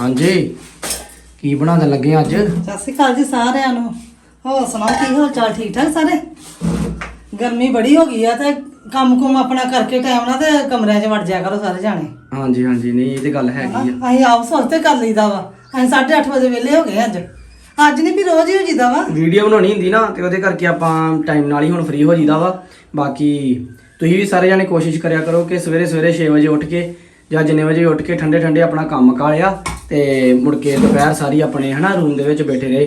ਹਾਂਜੀ। ਕੀ ਬਣਾਉਣ ਲੱਗੇ ਅੱਜ? ਸਤਿ ਸ਼੍ਰੀ ਅਕਾਲ ਜੀ ਸਾਰਿਆਂ ਨੂੰ। ਹੋਰ ਸੁਣਾਓ ਕੀ ਹਾਲ ਚਾਲ? ਠੀਕ ਠਾਕ ਸਾਰੇ? ਗਰਮੀ ਬੜੀ ਹੋ ਗਈ ਆ ਤੇ ਕੰਮ ਕੁਮ ਆਪਣਾ ਕਰਕੇ ਟਾਈਮ ਨਾਲ ਤੇ ਕਮਰਿਆਂ 'ਚ ਵੜ ਜਾਇਆ ਕਰੋ ਸਾਰੇ ਜਾਣੇ। ਹਾਂਜੀ ਹਾਂਜੀ। ਨਹੀਂ ਇਹ ਤੇ ਗੱਲ ਹੈਗੀ ਆ। ਅਸੀਂ ਆਪ ਸੋਚ ਤੇ ਕਰ ਲਈਦਾ ਵਾ। ਅਸੀਂ 8:30 ਵਜੇ ਵਿਹਲੇ ਹੋ ਗਏ ਅੱਜ। ਅੱਜ ਨਹੀਂ ਵੀ ਰੋਜ਼ ਹੀ ਹੋ ਜੀਦਾ ਵਾ। ਵੀਡੀਓ ਬਣਾਉਣੀ ਹੁੰਦੀ ਨਾ ਤੇ ਉਹਦੇ ਕਰਕੇ ਆਪਾਂ ਟਾਈਮ ਨਾਲ ਹੀ ਹੁਣ ਫ੍ਰੀ ਹੋ ਜੀਦਾ ਵਾ। ਬਾਕੀ ਤੁਸੀਂ ਵੀ ਸਾਰੇ ਜਾਣੇ ਕੋਸ਼ਿਸ਼ ਕਰਿਆ ਕਰੋ ਕਿ ਸਵੇਰੇ ਸਵੇਰੇ 6 ਵਜੇ ਉੱਠ ਕੇ ਜਾਂ ਜਿੰਨੇ ਵਜੇ ਉੱਠ ਕੇ ਠੰਡੇ ਠੰਡੇ ਆਪਣਾ ਕੰਮ ਕਾਲਿਆ ਤੇ ਮੁੜ ਕੇ ਦੁਪਹਿਰ ਸਾਰੀ ਆਪਣੇ ਹਨਾ ਰੂਮ ਦੇ ਵਿੱਚ ਬੈਠੇ ਰਹੇ।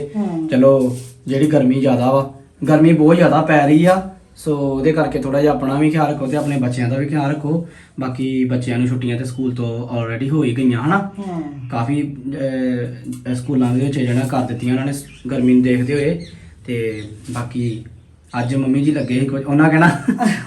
ਚਲੋ ਜਿਹੜੀ ਗਰਮੀ ਜ਼ਿਆਦਾ ਵਾ ਗਰਮੀ ਬਹੁਤ ਜ਼ਿਆਦਾ ਪੈ ਰਹੀ ਆ ਸੋ ਉਹਦੇ ਕਰਕੇ ਥੋੜਾ ਜਿਹਾ ਆਪਣਾ ਵੀ ਖਿਆਲ ਰੱਖੋ ਤੇ ਆਪਣੇ ਬੱਚਿਆਂ ਦਾ ਵੀ ਖਿਆਲ ਰੱਖੋ। ਬਾਕੀ ਬੱਚਿਆਂ ਨੂੰ ਛੁੱਟੀਆਂ ਤੇ ਸਕੂਲ ਤੋਂ ਆਲਰੇਡੀ ਹੋ ਹੀ ਗਈਆਂ ਹਨਾ। ਕਾਫੀ ਸਕੂਲਾਂ ਦੇ ਵਿੱਚ ਜਿਹੜਾ ਕਰ ਦਿੱਤੀਆਂ ਉਹਨਾਂ ਨੇ ਗਰਮੀ ਨੂੰ ਦੇਖਦੇ ਹੋਏ ਤੇ ਬਾਕੀ ਅੱਜ ਮੰਮੀ ਜੀ ਲੱਗੇ ਸੀ ਕੁਝ ਉਹਨਾਂ ਕਹਿਣਾ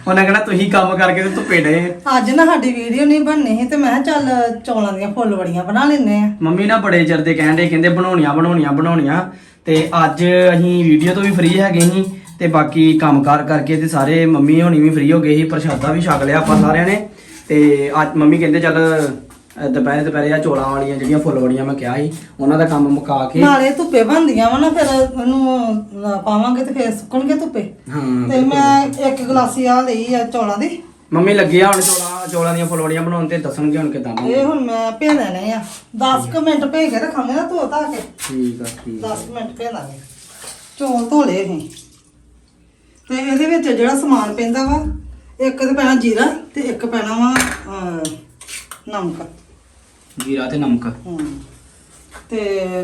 ਉਹਨਾਂ ਕਹਿਣਾ ਤੁਸੀਂ ਕੰਮ ਕਰਕੇ ਤੇ ਧੁੱਪੇ ਡਏ ਅੱਜ ਨਾ ਸਾਡੀ ਵੀਡੀਓ ਨਹੀਂ ਬਣਨੀ ਸੀ ਤੇ ਮੈਂ ਕਿਹਾ ਚੱਲ ਚੌਲਾਂ ਦੀਆਂ ਫੁੱਲ ਵੜੀਆਂ ਬਣਾ ਲੈਨੇ ਆ। ਮੰਮੀ ਨਾ ਬੜੇ ਚਿਰ ਦੇ ਕਹਿੰਦੇ ਕਹਿੰਦੇ ਬਣਾਉਣੀਆਂ ਬਣਾਉਣੀਆਂ ਬਣਾਉਣੀਆਂ। ਤੇ ਅੱਜ ਅਸੀਂ ਵੀਡੀਓ ਤੋਂ ਵੀ ਫ੍ਰੀ ਹੈਗੇ ਸੀ ਤੇ ਬਾਕੀ ਕੰਮਕਾਰ ਕਰਕੇ ਤੇ ਸਾਰੇ ਮੰਮੀ ਹੋਣੀ ਵੀ ਫ੍ਰੀ ਹੋ ਗਏ ਸੀ ਪ੍ਰਸ਼ਾਦਾ ਵੀ ਛਕ ਲਿਆ ਆਪਾਂ ਸਾਰਿਆਂ ਨੇ। ਤੇ ਅੱਜ ਮੰਮੀ ਕਹਿੰਦੇ ਚੱਲ ਅਹ, ਦੁਪਹਿਰੇ ਦੁਪਹਿਰੇ ਆ ਚੋਲਾਂ ਵਾਲੀਆਂ ਜਿਹੜੀਆਂ ਫੁੱਲ ਵੜੀਆਂ ਮੈਂ ਕਿਹਾ ਸੀ ਉਹਨਾਂ ਦਾ ਕੰਮ ਮੁਕਾ ਕੇ ਨਾਲੇ ਧੁੱਪੇ ਬਣਦੀਆਂ ਵਾ ਨਾ ਫਿਰ ਉਹਨੂੰ ਅਹ, ਪਾਵਾਂਗੇ ਤੇ ਫਿਰ ਸੁੱਕਣਗੇ ਧੁੱਪੇ। ਹਾਂ ਤੇ ਮੈਂ ਇੱਕ ਗਲਾਸੀ ਆ ਲਈ ਆ ਚੌਲਾਂ ਦੀ। ਮੰਮੀ ਲੱਗੀ ਆ ਹੁਣ ਚੋਲਾਂ ਚੋਲਾਂ ਦੀਆਂ ਫੁਲਵੜੀਆਂ ਬਣਾਉਣ ਤੇ ਦੱਸਣਗੇ ਹੁਣ ਕਿਦਾਂ ਇਹ ਹੁਣ ਮੈਂ ਭੇ ਲੈਣੇ ਆ। 10 ਕੁ ਮਿੰਟ ਭੇ ਕੇ ਰੱਖਾਂਗੇ ਨਾ ਧੋ ਧਾ ਕੇ। ਠੀਕ ਆ ਠੀਕ 10 ਕੁ ਮਿੰਟ ਭੇ ਲਾਂਗੇ ਚੌਲ ਧੋ ਲਏ ਅਸੀਂ। ਤੇ ਇਹਦੇ ਵਿੱਚ ਜਿਹੜਾ ਸਮਾਨ ਪੈਂਦਾ ਵਾ ਇੱਕ ਤੇ ਪੈਣਾ ਜੀਰਾ ਤੇ ਇੱਕ ਪੈਣਾ ਵਾ ਅਹ, ਨਮਕ। ਜੀਰਾ ਤੇ ਨਮਕ। ਹੂੰ। ਤੇ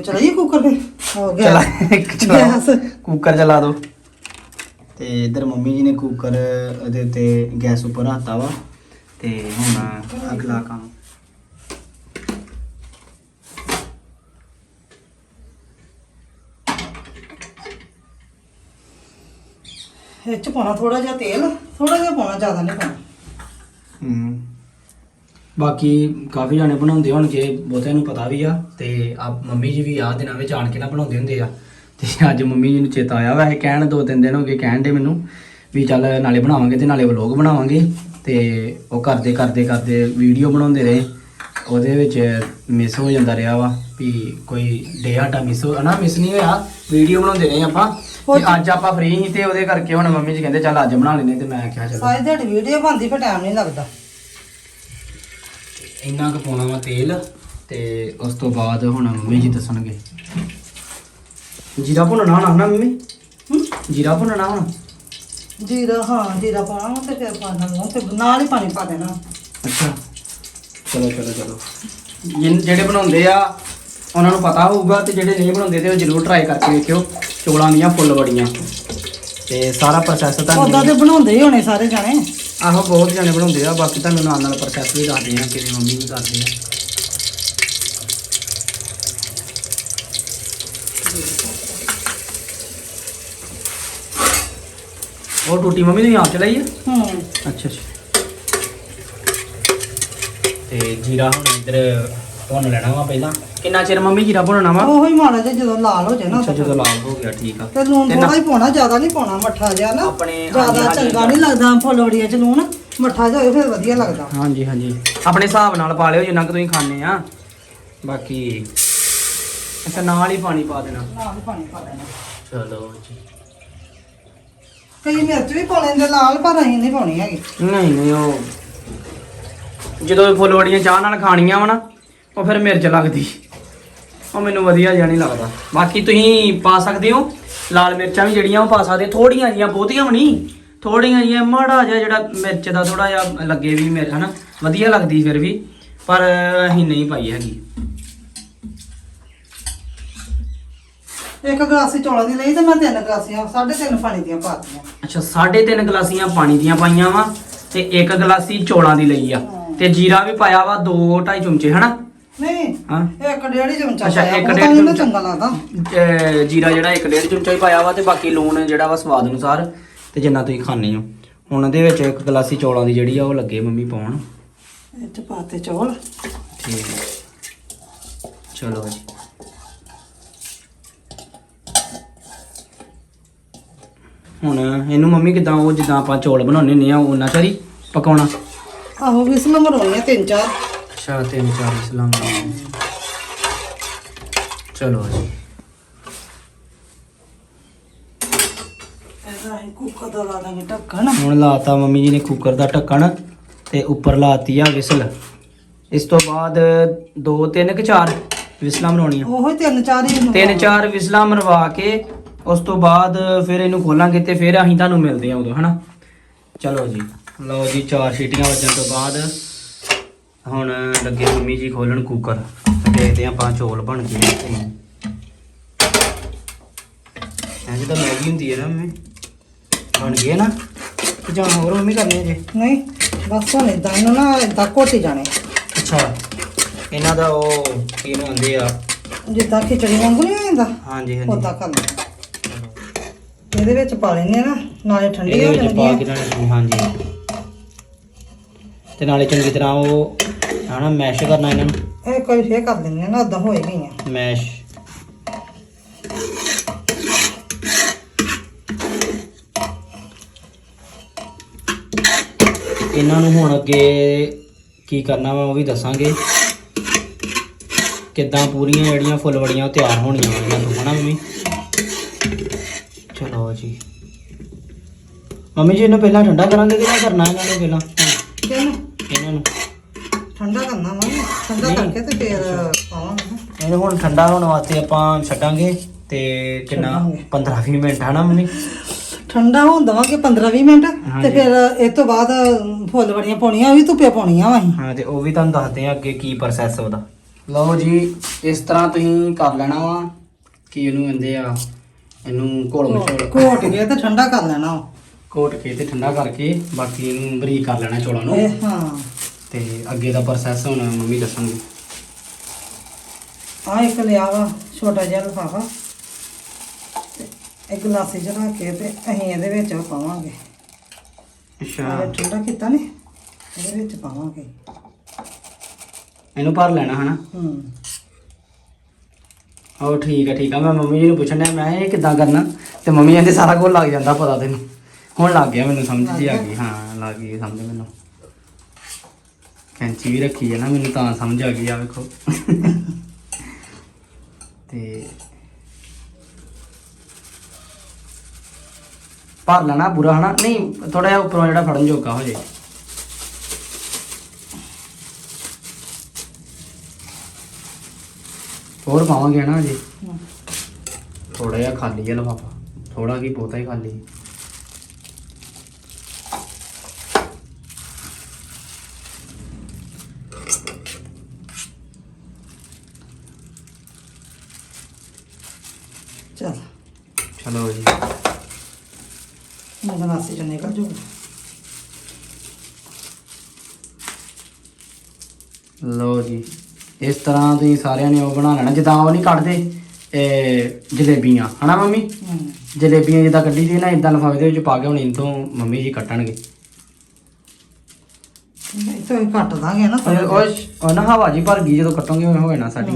ਚਲਾਈਏ ਕੁੱਕਰ ਫੇ ਹੋ ਗਿਆ। ਚਲਾ ਇੱਕ ਚਲਾ ਕੁੱਕਰ ਚਲਾ ਦੋ। ਤੇ ਇਧਰ ਮੰਮੀ ਜੀ ਨੇ ਕੁੱਕਰ ਉਹਦੇ ਉੱਤੇ ਗੈਸ ਉੱਪਰ ਰੱਖਤਾ ਵਾ। ਤੇ ਹੁਣ ਅਗਲਾ ਕੰਮ। ਇਹ ਚ ਪਾਉਣਾ ਥੋੜਾ ਜਿਹਾ ਤੇਲ ਥੋੜਾ ਜਿਹਾ ਪਾਉਣਾ ਜ਼ਿਆਦਾ ਨਹੀਂ ਪਾਉਣਾ। ਹੂੰ। ਬਾਕੀ ਕਾਫੀ ਜਾਣੇ ਬਣਾਉਂਦੇ ਹੋਣਗੇ ਬਹੁਤਿਆਂ ਨੂੰ ਪਤਾ ਵੀ ਆ ਤੇ ਆ ਮੰਮੀ ਜੀ ਵੀ ਆ ਦਿਨਾਂ ਵਿੱਚ ਆਣ ਕੇ ਨਾ ਬਣਾਉਂਦੇ ਹੁੰਦੇ ਆ। ਤੇ ਅੱਜ ਮੰਮੀ ਜੀ ਨੂੰ ਚੇਤਾ ਆਇਆ ਵੈਸੇ ਕਹਿਣ ਦੋ ਤਿੰਨ ਦਿਨ ਹੋ ਗਏ ਕਹਿਣ ਦੇ ਮੈਨੂੰ ਵੀ ਚੱਲ ਨਾਲੇ ਬਣਾਵਾਂਗੇ ਤੇ ਨਾਲੇ ਵਲੌਗ ਬਣਾਵਾਂਗੇ। ਤੇ ਉਹ ਕਰਦੇ ਕਰਦੇ ਕਰਦੇ ਵੀਡੀਓ ਬਣਾਉਂਦੇ ਰਹੇ। ਉਹਦੇ ਵਿੱਚ ਮਿਸ ਹੋ ਜਾਂਦਾ ਰਿਹਾ ਵਾ ਵੀ ਕੋਈ ਡੇ ਆਟਾ ਮਿਸ ਹੋ ਨਾ ਮਿਸ ਨਹੀਂ ਹੋਇਆ ਵੀਡੀਓ ਬਣਾਉਂਦੇ ਰਹੇ ਆਪਾਂ। ਤੇ ਅੱਜ ਆਪਾਂ ਫ੍ਰੀ ਸੀ ਤੇ ਉਹਦੇ ਕਰਕੇ ਹੁਣ ਮੰਮੀ ਜੀ ਕਹਿੰਦੇ ਚੱਲ ਅੱਜ ਬਣਾ ਲੈਨੇ ਤੇ ਮੈਂ ਕਿਹਾ ਚਲੋ। ਸਾਰੀ ਦਿਹਾੜੀ ਵੀਡੀਓ ਬਣਦੀ ਫਿਰ ਟਾਈਮ ਨਹੀਂ ਲੱਗਦਾ। ਇੰਨਾ ਕੁ ਪਾਉਣਾ ਵਾ ਤੇਲ ਤੇ ਉਸ ਤੋਂ ਬਾਅਦ ਹੁਣ ਮੰਮੀ ਜੀ ਦੱਸਣਗੇ। ਜੀਰਾ ਭੁੰਨਣਾ ਹੋਣਾ ਨਾ ਮੰਮੀ? ਹੂੰ? ਜੀਰਾ ਭੁੰਨਣਾ ਹੁਣ? ਜੀਰਾ ਹਾਂ ਜੀਰਾ ਪਾਉਣਾ ਵਾ ਤੇ ਫਿਰ ਪਾਣਾ ਨੂੰ ਤੇ ਨਾਲ ਹੀ ਪਾਣੀ ਪਾ ਦੇਣਾ। ਅੱਛਾ। ਚਲੋ ਚਲੋ ਚਲੋ। ਜਿਨ- ਜਿਹੜੇ ਬਣਾਉਂਦੇ ਆ ਉਹਨਾਂ ਨੂੰ ਪਤਾ ਹੋਊਗਾ ਤੇ ਜਿਹੜੇ ਨਹੀਂ ਬਣਾਉਂਦੇ ਤੇ ਉਹ ਜ਼ਰੂਰ ਟਰਾਈ ਕਰਕੇ ਵੇਖਿਓ। ਚੋਲਾਂ ਦੀਆਂ ਫੁੱਲ ਬੜੀਆਂ ਤੇ ਸਾਰਾ ਪ੍ਰੋਸੈਸ ਉਦਾਂ ਤੁਹਾਨੂੰ ਤੇ ਬਣਾਉਂਦੇ ਹੀ ਹੋਣੇ ਸਾਰੇ ਜਾਣੇ। ਆਹੋ ਬਹੁਤ ਜਾਣੇ ਬਣਾਉਂਦੇ ਆ ਬਾਕੀ ਤੁਹਾਨੂੰ ਨਾਲ ਨਾਲ ਪ੍ਰੋਸੈਸ ਵੀ ਦੱਸਦੇ ਆ ਕਿਵੇਂ ਮੰਮੀ ਵੀ ਕਰਦੇ ਆ। ਉਹ ਟੂਟੀ ਮੰਮੀ ਨੇ ਆਪ ਚਲਾਈ ਆ? ਹੂੰ। ਅੱਛਾ ਅੱਛਾ। ਤੇ ਜੀਰਾ ਹੁਣ ਇੱਧਰ ਭੁੰਨ ਲੈਣਾ ਵਾ ਪਹਿਲਾਂ। ਕਿੰਨਾ ਚਿਰ ਮੰਮੀ ਜੀਰਾ ਭੁੰਨਣਾ ਵਾ? ਉਹੋ ਹੀ ਮਾੜਾ ਜਿਹਾ ਜਦੋਂ ਲਾਲ ਹੋ ਜਾਏ ਨਾ ਅੱਛਾ ਜਦੋਂ ਲਾਲ ਹੋ ਗਿਆ ਠੀਕ ਆ। ਤੇ ਲੂਣ ਥੋੜਾ ਹੀ ਪਾਉਣਾ ਜ਼ਿਆਦਾ ਨਹੀਂ ਪਾਉਣਾ ਮੱਠਾ ਜਿਹਾ ਨਾ। ਆਪਣੇ- ਜ਼ਿਆਦਾ ਚੰਗਾ ਨਹੀਂ ਲੱਗਦਾ ਫੁੱਲਵੜੀਆਂ ਚ ਲੂਣ। ਮੱਠਾ ਜਿਹਾ ਹੋਏ ਫਿਰ ਵਧੀਆ ਲੱਗਦਾ। ਹਾਂਜੀ ਹਾਂਜੀ। ਆਪਣੇ ਹਿਸਾਬ ਨਾਲ ਪਾ ਲਿਓ ਜਿੰਨਾ ਕੁ ਤੁਸੀਂ ਖਾਣੇ ਆ। ਬਾਕੀ ਅੱਛਾ ਨਾਲ ਹੀ ਪਾਣੀ ਪਾ ਦੇਣਾ। ਨਾਲ ਹੀ ਪਾਣੀ ਪਾ ਦੇਣਾ। ਚਲੋ ਜੀ। ਕਈ ਮਿਰਚ ਵੀ ਪਾ ਲੈਂਦੇ ਲਾਲ ਪਰ ਅਸੀਂ ਨਹੀਂ ਪਾਉਣੀ ਹੈਗੀ। ਨਹੀਂ ਨਹੀਂ ਉਹ ਜਦੋਂ ਫੁੱਲਵੜੀਆਂ ਚਾਹ ਨਾਲ ਖਾਣੀਆਂ ਵਾ ਨਾ ਉਹ ਫਿਰ ਮਿਰਚ ਲੱਗਦੀ। ਉਹ ਮੈਨੂੰ ਵਧੀਆ ਜਿਹਾ ਨਹੀਂ ਲੱਗਦਾ। ਬਾਕੀ ਤੁਸੀਂ ਪਾ ਸਕਦੇ ਹੋ। ਲਾਲ ਮਿਰਚਾਂ ਵੀ ਜਿਹੜੀਆਂ ਉਹ ਪਾ ਸਕਦੇ। ਹੋ। ਥੋੜੀਆਂ ਜੀਆਂ ਬਹੁਤੀਆਂ ਵੀ ਨਹੀਂ। ਥੋੜੀਆਂ ਜੀਆਂ ਮਾੜਾ ਜਿਹਾ ਜਿਹੜਾ ਮਿਰਚ ਦਾ ਥੋੜਾ ਜਿਹਾ ਲੱਗੇ ਵੀ ਮੇਰੇ ਹਨਾ? ਵਧੀਆ ਲੱਗਦੀ ਫਿਰ ਵੀ। ਪਰ ਅਸੀਂ ਨਹੀਂ ਪਾਈ ਹੈਗੀ। ਇੱਕ ਗਲਾਸੀ ਚੌਲਾਂ ਦੀ ਲਈ ਤੇ ਮੈਂ ਤਿੰਨ ਗਲਾਸੀਆਂ ਸਾਢੇ ਤਿੰਨ ਪਾਣੀ ਦੀਆਂ ਪਾਤੀਆਂ ਅੱਛਾ 3.5 ਗਲਾਸੀਆਂ ਪਾਣੀ ਦੀਆਂ ਪਾਈਆਂ ਵਾ ਤੇ ਇੱਕ ਗਲਾਸੀ ਚੌਲਾਂ ਦੀ ਲਈ ਆ। ਤੇ ਜੀਰਾ ਵੀ ਪਾਇਆ ਵਾ 2.5 ਚਮਚੇ ਹਨਾ? ਨਹੀਂ ਹਾਂ? ਇੱਕ ਡੇਢ ਹੀ ਚਮਚਾ ਅੱਛਾ, ਪਾਇਆ, ਇੱਕ ਉਹ ਡੇਢ ਤਾਂ ਮੈਨੂੰ ਚਮਚਾ। ਚੰਗਾ ਲੱਗਦਾ। ਅਹ ਜੀਰਾ ਜਿਹੜਾ ਇੱਕ ਡੇਢ ਚਮਚਾ ਹੀ ਪਾਇਆ ਵਾ ਤੇ ਬਾਕੀ ਲੂਣ ਜਿਹੜਾ ਵਾ ਸਵਾਦ ਅਨੁਸਾਰ ਤੇ ਜਿੰਨਾ ਤੁਸੀਂ ਖਾਣੇ ਹੋ। ਹੁਣ ਇਹਦੇ ਵਿੱਚ ਇੱਕ ਗਲਾਸੀ ਚੌਲਾਂ ਦੀ ਜਿਹੜੀ ਆ ਉਹ ਲੱਗੇ ਮੰਮੀ ਪਾਉਣ। ਇਹ ਚ ਪਾਤੇ ਚੌਲ। ਠੀਕ ਹੈ। ਚਲੋ ਜੀ। ਹੁਣ ਇਹਨੂੰ ਮੰਮੀ ਕਿਦਾਂ ਉਹ ਜਿੱਦਾਂ ਆਪਾਂ ਚੌਲ ਬਣਾਉਂਦੇ ਹੁੰਦੇ ਆ ਉਹਨਾਂ ਚਿਰ ਪਕਾਉਣਾ? ਆਹੋ ਵਿਸਲ ਮਰੋਣੀਆਂ ਤਿੰਨ ਚਾਰ। ਅੱਛਾ ਤਿੰਨ ਚਾਰ ਇਸਲਾਮ ਚਲੋ ਜੀ। ਇਹਦਾ ਅਸੀਂ ਕੁੱਕਰ ਦਾ ਲਾ ਦਾਂਗੇ ਢੱਕਣ। ਹੁਣ ਲਾਤਾ ਮੰਮੀ ਜੀ ਨੇ ਕੁੱਕਰ ਦਾ ਢੱਕਣ ਤੇ ਉੱਪਰ ਲਾਤੀ ਆ ਵਿਸਲ। ਇਸ ਤੋਂ ਬਾਅਦ ਦੋ ਤਿੰਨ ਕਿ ਚਾਰ ਵਿਸਲਾਂ ਬਣਾਉਣੀਆਂ? ਉਹੋ ਤਿੰਨ ਚਾਰ ਹੀ ਤਿੰਨ ਚਾਰ ਵਿਸਲਾਂ ਮਰਵਾ ਕੇ ਉਸ ਤੋਂ ਬਾਅਦ ਫਿਰ ਇਹਨੂੰ ਖੋਲਾਂਗੇ ਤੇ ਫਿਰ ਅਸੀਂ ਤੁਹਾਨੂੰ ਮਿਲਦੇ ਹਾਂ ਉਦੋਂ ਹਨਾ? ਚਲੋ ਜੀ। ਲਓ ਜੀ ਚਾਰ ਸੀਟੀਆਂ ਵੱਜਣ ਤੋਂ ਬਾਅਦ ਹੁਣ ਲੱਗੇ ਮੰਮੀ ਜੀ ਖੋਲਣ ਕੁੱਕਰ ਦੇਖਦੇ ਹਾਂ ਆਪਾਂ ਚੌਲ ਬਣ ਗਏ ਨੇ ਕਿ ਨਹੀਂ। ਐਂ ਤਾਂ ਮੈਗੀ ਹੁੰਦੀ ਹੈ ਨਾ ਮੰਮੀ ਬਣ ਗਏ ਨਾ? ਤੇ ਜਾਂ ਹੋਰ ਮੰਮੀ ਕਰਨੇ ਜੇ? ਨਹੀਂ ਬਸ ਹੁਣ ਇਦਾਂ ਇਹਨੂੰ ਨਾ ਇਦਾਂ ਘੋਟੀ ਜਾਣੇ। ਅੱਛਾ ਇਹਨਾਂ ਦਾ ਉਹ ਕੀ ਆਉਂਦੇ ਆ? ਜਿੱਦਾਂ ਖਿਚੜੀ ਵਾਂਗੂ ਨਹੀਂ ਹੁੰਦਾ ਹਾਂਜੀ ਹਾਂਜੀ। ਉਦਾਂ ਕਰ ਲੈਣਾ ਇਹਦੇ ਵਿੱਚ ਪਾ ਲੈਣੇ ਨਾ ਨਾਲੇ ਠੰਡੀ ਹੋ ਜਾਂਦੀ ਕੇ ਨਾਲੇ ਹਾਂਜੀ। ਤੇ ਨਾਲੇ ਚੰਗੀ ਤਰ੍ਹਾਂ ਉਹ ਹਨਾ ਮੈਸ਼ ਕਰਨਾ ਇਹਨਾਂ ਨੂੰ। ਇਹ ਕੋਈ ਫੇਰ ਕਰ ਲੈਣੇ ਨਾ ਉਦਾਂ ਹੋਏ ਗਈਆਂ ਮੈਸ਼ ਇਹਨਾਂ ਨੂੰ ਹੁਣ ਅੱਗੇ ਕੀ ਕਰਨਾ ਵਾ ਉਹ ਵੀ ਦੱਸਾਂਗੇ। ਕਿੱਦਾਂ ਪੂਰੀਆਂ ਜਿਹੜੀਆਂ ਫੁੱਲਵੜੀਆਂ ਤਿਆਰ ਹੋਣੀਆਂ ਵਾ ਇਹਨਾਂ ਤੋਂ ਹਨਾ ਮੰਮੀ? ਚਲੋ ਜੀ। ਮੰਮੀ ਜੀ ਇਹਨੂੰ ਪਹਿਲਾਂ ਠੰਡਾ ਕਰਾਂਗੇ ਕਿ ਨਾ ਕਰਨਾ ਇਹਨਾਂ ਨੂੰ ਪਹਿਲਾਂ? ਇਹਨਾਂ ਨੂੰ। ਠੰਡਾ ਕਰਨਾ ਵਾ ਠੰਡਾ ਨਹੀਂ। ਕਰਕੇ ਤੇ ਫੇਰ ਪਾਵਾਂਗੇ ਨਾ। ਇਹਨੂੰ ਹੁਣ ਠੰਡਾ ਹੋਣ ਵਾਸਤੇ ਆਪਾਂ ਛੱਡਾਂਗੇ ਤੇ ਕਿੰਨਾ ਛੱਡਾਂਗੇ। 15-20 ਮਿੰਟ ਹਨਾ ਮੰਮੀ ਠੰਡਾ ਹੋਣ ਦਵਾਂਗੇ 15-20 ਮਿੰਟ। ਤੇ ਫਿਰ ਇਸ ਤੋਂ ਬਾਅਦ ਫੁੱਲ ਬੜੀਆਂ ਪਾਉਣੀਆਂ ਉਹ ਵੀ ਧੁੱਪੇ ਪਾਉਣੀਆਂ ਵਾ ਅਸੀਂ ਹਾਂ ਤੇ ਉਹ ਵੀ ਤੁਹਾਨੂੰ ਦੱਸਦੇ ਆ ਅੱਗੇ ਕੀ ਪ੍ਰੋਸੈਸ ਉਹਦਾ ਲਓ ਜੀ ਇਸ ਤਰ੍ਹਾਂ ਤੁਸੀਂ ਕਰ ਲੈਣਾ ਵਾ ਕੀ ਇਹਨੂੰ ਕਹਿੰਦੇ ਆ ਇਹਨੂੰ ਘੋਲ ਮਚੋਲ ਘੋਟ ਕੇ ਤੇ ਠੰਡਾ ਕਰ ਲੈਣਾ ਵਾ। ਕੋਟ ਕੇ ਤੇ ਠੰਡਾ ਕਰਕੇ ਬਾਕੀ ਇਹਨੂੰ ਬਰੀਕ ਕਰ ਲੈਣਾ ਚੋਲਾਂ ਨੂੰ ਇਹ ਹਾਂ ਤੇ ਅੱਗੇ ਦਾ ਪ੍ਰੋਸੈਸ ਹੁਣ ਮੰਮੀ ਦੱਸਣਗੇ। ਆ ਇੱਕ ਲਿਆ ਵਾ ਛੋਟਾ ਜਿਹਾ ਲਿਫਾਫਾ। ਇੱਕ ਗਲਾਸੀ ਚ ਰੱਖ ਕੇ ਤੇ ਅਸੀਂ ਇਹਦੇ ਵਿੱਚ ਉਹ ਪਾਵਾਂਗੇ। ਅੱਛਾ। ਠੰਡਾ ਕੀਤਾ ਨੇ? ਇਹਦੇ ਵਿੱਚ ਪਾਵਾਂਗੇ। ਇਹਨੂੰ ਭਰ ਲੈਣਾ ਹਨਾ? ਹੂੰ। ਉਹ ਠੀਕ ਆ ਠੀਕ ਆ। ਮੈਂ ਮੰਮੀ ਜੀ ਨੂੰ ਪੁੱਛਣ ਡਿਆ ਮੈਂ ਇਹ ਕਿੱਦਾਂ ਕਰਨਾ? ਤੇ ਮੰਮੀ ਕਹਿੰਦੇ ਸਾਰਾ ਕੁਝ ਲੱਗ ਜਾਂਦਾ ਪਤਾ ਤੈਨੂੰ। ਹੁਣ ਲੱਗ ਗਿਆ ਮੈਨੂੰ ਸਮਝ ਜੀ ਆ ਗਈ। ਹਾਂ ਲੱਗ ਗਈ ਸਮਝ ਮੈਨੂੰ। ਕੈਂਚੀ ਵੀ ਰੱਖੀ ਹੈ ਨਾ ਮੈਨੂੰ ਤਾਂ ਸਮਝ ਆ ਗਈ ਆ ਵੇਖੋ। ਤੇ ਭਰ ਲੈਣਾ ਪੂਰਾ ਹਨਾ? ਨਹੀਂ ਥੋੜਾ ਜਿਹਾ ਉੱਪਰੋਂ ਜਿਹੜਾ ਫੜਨ ਜੋਗਾ ਹੋ ਜੇ। ਹੋਰ ਪਾਵਾਂਗੇ ਨਾ ਜੀ। ਥੋੜਾ ਜਿਹਾ ਖਾਲੀ ਹੈ ਲਫਾਫਾ। ਥੋੜਾ ਕੀ ਬਹੁਤਾ ਹੀ ਖਾਲੀ। ਹੈ। ਚਲ ਚਲੋ ਜੀ ਮੈਂ ਗਲਾਸੀ ਚ ਨਿਕਲ ਜੂਗਾ ਲਓ ਜੀ ਇਸ ਤਰ੍ਹਾਂ ਤੁਸੀਂ ਸਾਰਿਆਂ ਨੇ ਉਹ ਬਣਾ ਲੈਣਾ ਜਿੱਦਾਂ ਉਹ ਨਹੀਂ ਕੱਢਦੇ ਇਹ ਜਲੇਬੀਆਂ ਹਨਾ ਮੰਮੀ? ਜਲੇਬੀਆਂ ਜਿੱਦਾਂ ਕੱਢੀ ਦੀ ਨਾ ਇਦਾਂ ਲਫਾਫੇ ਦੇ ਵਿੱਚ ਪਾ ਕੇ ਹੁਣ ਤੋਂ ਮੰਮੀ ਜੀ ਕੱਟਣਗੇ। ਨਹੀਂ ਤਾਂ ਇਹ ਕੱਟ ਦਾਂਗੇ ਨਾ ਉਹ ਉਹ- ਉਹ ਨਾ ਹਵਾ ਜੀ ਭਰ ਗਈ ਜਦੋਂ ਕੱਟੋਗੇ ਉਹ ਹੋਏ ਨਾ ਸਾਡੀ।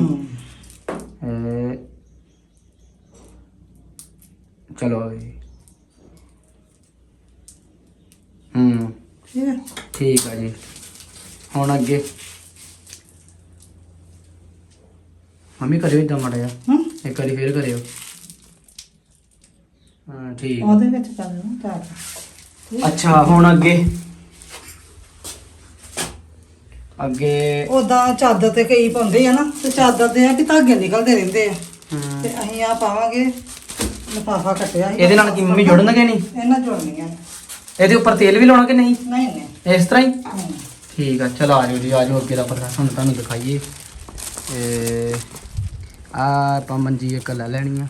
ਇਹ ਚਲੋ ਜੀ। ਹੂੰ। ਠੀਕ ਹੈ। ਠੀਕ ਆ ਜੀ। ਹੁਣ ਅੱਗੇ। ਮੰਮੀ ਕਰਿਓ ਇਦਾਂ ਮੜਾ ਜਾ ਹੂੰ। ਇੱਕ ਵਾਰੀ ਫੇਰ ਕਰਿਓ। ਹਾਂ ਠੀਕ ਉਹਦੇ ਵਿੱਚ ਕਰ ਲੈਣਾ ਚਾਰ। ਅੱਛਾ ਹੁਣ ਅੱਗੇ। ਅੱਗੇ। ਉਦਾਂ ਚਾਦਰ ਤੇ ਕਈ ਪਾਉਂਦੇ ਆ ਨਾ ਤੇ ਚਾਦਰ ਦੇ ਆ ਕਿ ਧਾਗੇ ਨਿਕਲਦੇ ਰਹਿੰਦੇ ਆ। ਤੇ ਅਸੀਂ ਆ ਪਾਵਾਂਗੇ ਲਫਾਫਾ ਕੱਟਿਆ ਇਹਦੇ ਨਾਲ ਕੀ ਮੰਮੀ ਜੁੜਨਗੇ ਨਹੀਂ ਇਹਨਾਂ ਜੁੜਨੀਆਂ ਇਹਦੇ ਉੱਪਰ ਤੇਲ ਵੀ ਲਾਉਣਾ ਕਿ ਨਹੀਂ? ਨਹੀਂ ਨਹੀਂ। ਇਸ ਤਰ੍ਹਾਂ ਹੀ। ਠੀਕ ਆ ਚਲ ਆ ਜਾਓ ਜੀ ਆ ਜਾਓ ਅੱਗੇ ਦਾ ਪ੍ਰੋਸੈਸ ਹੁਣ ਤੁਹਾਨੂੰ ਦਿਖਾਈਏ। ਤੇ ਆ ਆਪਾਂ ਮੰਜੀ ਇੱਕ ਲੈ ਲੈਣੀ ਆ।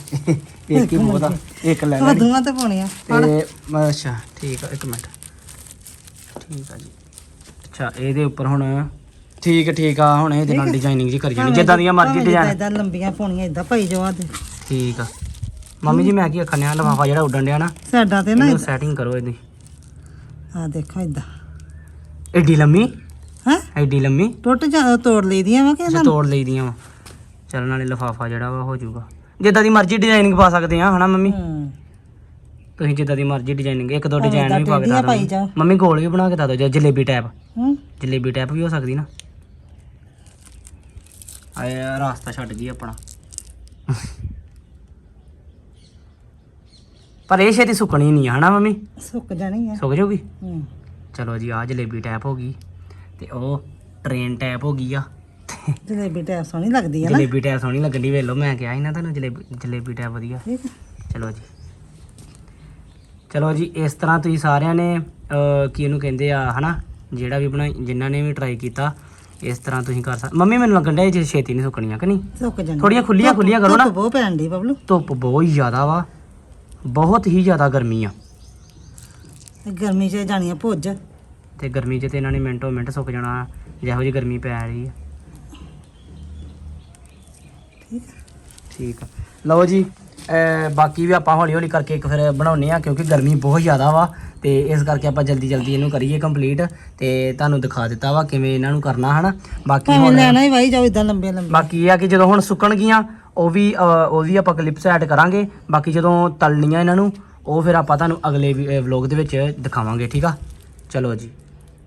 ਇੱਕ ਹੀ ਆ ਇੱਕ ਲੈ ਲੈਣੀ। ਦੋਵਾਂ ਤੇ ਪਾਉਣੀਆਂ ਫੜ। ਤੇ ਅੱਛਾ ਠੀਕ ਆ ਇੱਕ ਮਿੰਟ। ਠੀਕ ਆ ਜੀ। ਅੱਛਾ ਇਹਦੇ ਉੱਪਰ ਹੁਣ ਠੀਕ ਆ, ਠੀਕ ਆ ਹੁਣ ਇਹਦੇ ਨਾਲ ਡਿਜ਼ਾਈਨਿੰਗ ਜੀ ਕਰੀ ਜਾਣੀ ਜਿੱਦਾਂ ਦੀਆਂ ਮਰਜ਼ੀ ਡਿਜ਼ਾਈਨ ਇਦਾਂ ਲੰਬੀਆਂ ਪਾਉਣੀਆਂ ਇਦਾਂ ਭਾਈ ਜਵਾ ਦੇ ਠੀਕ ਆ। ਮੰਮੀ ਜੀ ਮੈਂ ਕੀ ਆਖਣਿਆ ਆ ਲਫਾਫਾ ਜਿਹੜਾ ਉੱਡਣ ਡਿਆ ਨਾ? ਸਾਡਾ ਤੇ ਨਾ ਇਹਨੂੰ ਸੈਟਿੰਗ ਕਰੋ ਇਹਦੀ। ਆ ਦੇਖੋ ਇਦਾਂ ਐਡੀ ਲੰਮੀ? ਹੈ? ਐਡੀ ਲੰਮੀ? ਟੁੱਟ ਜਾ ਤੋੜ ਲਈਦੀਆਂ ਵਾ ਕਿ ਅੱਛਾ ਇਹਨਾਂ ਤੋੜ ਲਈਦੀਆਂ ਵਾ। ਚੱਲ ਨਾਲੇ ਲਫਾਫਾ ਜਿਹੜਾ ਵਾ ਹੋ ਜਾਊਗਾ। ਜਿੱਦਾਂ ਦੀ ਮਰਜ਼ੀ ਡਿਜ਼ਾਈਨਿੰਗ ਪਾ ਸਕਦੇ ਆ ਹਨਾ ਮੰਮੀ? ਹੂੰ। ਤੁਸੀਂ ਜਿੱਦਾਂ ਦੀ ਮਰਜ਼ੀ ਡਿਜ਼ਾਈਨਿੰਗ ਇੱਕ ਦੋ ਭਾਵੇਂ ਡਿਜ਼ਾਈਨ ਵੀ ਪਾ ਕੇ ਟੇਢੀਆਂ ਪਾਈ ਜਾਓ। ਮੰਮੀ ਗੋਲ ਵੀ ਬਣਾ ਕੇ ਦੱਸ ਦਿਓ ਜਾਂ ਜਲੇਬੀ ਟੈਪ ਹੂੰ। ਜਲੇਬੀ ਟੈਪ ਵੀ ਹੋ ਸਕਦੀ ਨਾ। ਆਇਆ ਰਾਸਤਾ ਛੱਡ ਗਈ ਆਪਣਾ। ਪਰ ਇਹ ਛੇਤੀ ਸੁੱਕਣੀ ਨਹੀਂ ਆ ਹਨਾ ਮੰਮੀ? ਸੁੱਕ ਜਾਣੀ ਆ। ਸੁੱਕ ਜਾਊਗੀ? ਹੂੰ। ਚਲੋ ਜੀ ਆ ਜਲੇਬੀ ਟੈਪ ਹੋ ਗਈ ਤੇ ਉਹ ਟ੍ਰੇਨ ਟੈਪ ਹੋ ਗਈ ਆ। ਜਲੇਬੀ ਟੈਪ ਸੋਹਣੀ ਲੱਗਦੀ ਆ ਨਾ। ਜਲੇਬੀ ਟੈਪ ਸੋਹਣੀ ਲੱਗਣ ਵੇਖ ਲਓ ਮੈਂ ਕਿਹਾ ਸੀ ਨਾ ਤੁਹਾਨੂੰ ਜਲੇਬੀ ਜਲੇਬੀ ਟੈਪ ਵਧੀਆ। ਚਲੋ ਜੀ। ਚਲੋ ਜੀ ਇਸ ਤਰ੍ਹਾਂ ਤੁਸੀਂ ਸਾਰਿਆਂ ਨੇ ਕੀ ਇਹਨੂੰ ਕਹਿੰਦੇ ਆ ਹਨਾ ਜਿਹੜਾ ਵੀ ਬਣਾ ਜਿਨ੍ਹਾਂ ਨੇ ਵੀ ਟਰਾਈ ਕੀਤਾ ਇਸ ਤਰ੍ਹਾਂ ਤੁਸੀਂ ਕਰ ਸਕਦੇ ਮੰਮੀ ਮੈਨੂੰ ਲੱਗਣ ਡਿਆ ਇਹ 'ਚ ਛੇਤੀ ਨਹੀਂ ਸੁੱਕਣੀਆਂ ਕਿ ਨਹੀਂ? ਸੁੱਕ ਜਾਣੀ ਥੋੜੀਆਂ ਖੁੱਲੀਆਂ ਖੁੱਲੀਆਂ ਕਰੋ ਨਾ। ਧੁੱਪ ਬਹੁਤ ਪੈਣ ਦੀ ਬਬਲੂ। ਧੁੱਪ ਬਹੁਤ ਜ਼ਿਆਦਾ ਵਾ। ਬਹੁਤ ਹੀ ਜ਼ਿਆਦਾ ਗਰਮੀ ਆ। ਤੇ ਗਰਮੀ 'ਚ ਜਾਣੀਆਂ ਭੁੱਜ। ਤੇ ਗਰਮੀ 'ਚ ਤੇ ਇਹਨਾਂ ਨੇ ਮਿੰਟੋ ਮਿੰਟ ਸੁੱਕ ਜਾਣਾ ਜਿਹੋ ਜਿਹੀ ਗਰਮੀ ਪੈ ਰਹੀ ਆ। ਠੀਕ ਆ। ਠੀਕ ਆ। ਲਓ ਜੀ ਅਹ ਬਾਕੀ ਵੀ ਆਪਾਂ ਹੌਲੀ ਹੌਲੀ ਕਰਕੇ ਇੱਕ ਫਿਰ ਬਣਾਉਨੇ ਆ ਕਿਉਂਕਿ ਗਰਮੀ ਬਹੁਤ ਜ਼ਿਆਦਾ ਵਾ ਤੇ ਇਸ ਕਰਕੇ ਆਪਾਂ ਜਲਦੀ ਜਲਦੀ ਇਹਨੂੰ ਕਰੀਏ ਕੰਪਲੀਟ ਤੇ ਤੁਹਾਨੂੰ ਦਿਖਾ ਦਿੱਤਾ ਵਾ ਕਿਵੇਂ ਇਹਨਾਂ ਨੂੰ ਕਰਨਾ ਹਨਾ? ਬਾਕੀ ਭਾਵੇਂ ਹੁਣ ਲੈਣਾ ਹੀ ਵਾਈ ਜਾਓ ਇਦਾਂ ਲੰਬੇ ਲੰਬੇ ਬਾਕੀ ਇਹ ਆ ਕਿ ਜਦੋਂ ਹੁਣ ਸੁੱਕਣਗੀਆਂ ਉਹ ਵੀ ਅਹ, ਉਹ ਵੀ ਆਪਾਂ ਕਲਿੱਪਸ ਐਡ ਕਰਾਂਗੇ। ਬਾਕੀ ਜਦੋਂ ਤਲਣੀਆਂ ਇਹਨਾਂ ਨੂੰ ਉਹ ਫਿਰ ਆਪਾਂ ਤੁਹਾਨੂੰ ਅਗਲੇ ਵਲੌਗ ਦੇ ਵਿੱਚ ਦਿਖਾਵਾਂਗੇ ਠੀਕ ਆ? ਚਲੋ ਜੀ।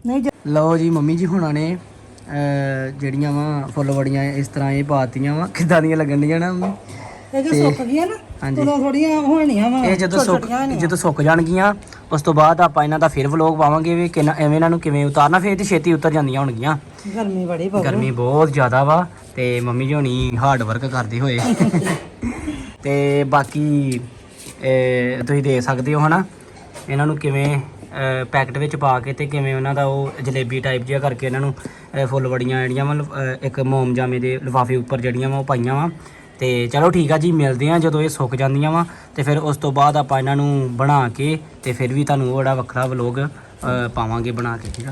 ਨਹੀਂ ਜ- ਲਓ ਜੀ ਮੰਮੀ ਜੀ ਹੁਣਾਂ ਨੇ ਜਿਹੜੀਆਂ ਵਾ ਫੁੱਲ ਵੜੀਆਂ ਇਸ ਤਰ੍ਹਾਂ ਇਹ ਪਾਤੀਆਂ ਵਾ। ਕਿੱਦਾਂ ਦੀਆਂ ਲੱਗਣ ਡੀਆਂ ਨਾ ਮੰਮੀ? ਇਹ ਜੋ ਸੁੱਕ ਗਈਆਂ ਨਾ ਹਾਂਜੀ। ਉਦੋਂ ਥੋੜੀਆਂ ਹੋਣੀਆਂ ਵਾ ਇਹ ਜਦੋਂ ਸੁੱਕ ਜਦੋਂ ਸੁੱਕ ਜਾਣਗੀਆਂ ਉਸ ਤੋਂ ਬਾਅਦ ਆਪਾਂ ਇਹਨਾਂ ਦਾ ਫਿਰ ਵਲੌਗ ਪਾਵਾਂਗੇ ਵੀ ਕਿੰਨਾ ਐਵੇਂ ਇਹਨਾਂ ਨੂੰ ਕਿਵੇਂ ਉਤਾਰਨਾ ਫਿਰ ਤੇ ਛੇਤੀ ਉਤਰ ਜਾਂਦੀਆਂ ਹੋਣਗੀਆਂ। ਗਰਮੀ ਬੜੀ ਬਬਲੂ ਗਰਮੀ ਬਹੁਤ ਜ਼ਿਆਦਾ ਵਾ ਤੇ ਮੰਮੀ ਜੀ ਹੋਣੀ ਹਾਰਡ ਵਰਕ ਕਰਦੇ ਹੋਏ। ਤੇ ਬਾਕੀ ਇਹ ਤੁਸੀਂ ਦੇਖ ਸਕਦੇ ਹੋ ਹਨਾ ਇਹਨਾਂ ਨੂੰ ਕਿਵੇਂ ਪੈਕਟ ਵਿੱਚ ਪਾ ਕੇ ਤੇ ਕਿਵੇਂ ਉਹਨਾਂ ਦਾ ਉਹ ਜਲੇਬੀ ਟਾਈਪ ਜਿਹਾ ਕਰਕੇ ਇਹਨਾਂ ਨੂੰ ਅਹ, ਫੁੱਲ ਵੜੀਆਂ ਜਿਹੜੀਆਂ ਅਹ, ਇੱਕ ਮੋਮ ਜਾਮੇ ਦੇ ਲਿਫਾਫੇ ਉੱਪਰ ਜਿਹੜੀਆਂ ਵਾ ਉਹ ਪਾਈਆਂ ਵਾ। ਤੇ ਚਲੋ ਠੀਕ ਆ ਜੀ, ਮਿਲਦੇ ਆ ਜਦੋਂ ਇਹ ਸੁੱਕ ਜਾਂਦੀਆਂ ਵਾ, ਤੇ ਫਿਰ ਉਸ ਤੋਂ ਬਾਅਦ ਆਪਾਂ ਇਹਨਾਂ ਨੂੰ ਬਣਾ ਕੇ ਤੇ ਫਿਰ ਵੀ ਤੁਹਾਨੂੰ ਉਹ ਜਿਹੜਾ ਵੱਖਰਾ ਵਲੋਗ ਪਾਵਾਂਗੇ ਬਣਾ ਕੇ, ਠੀਕ ਆ?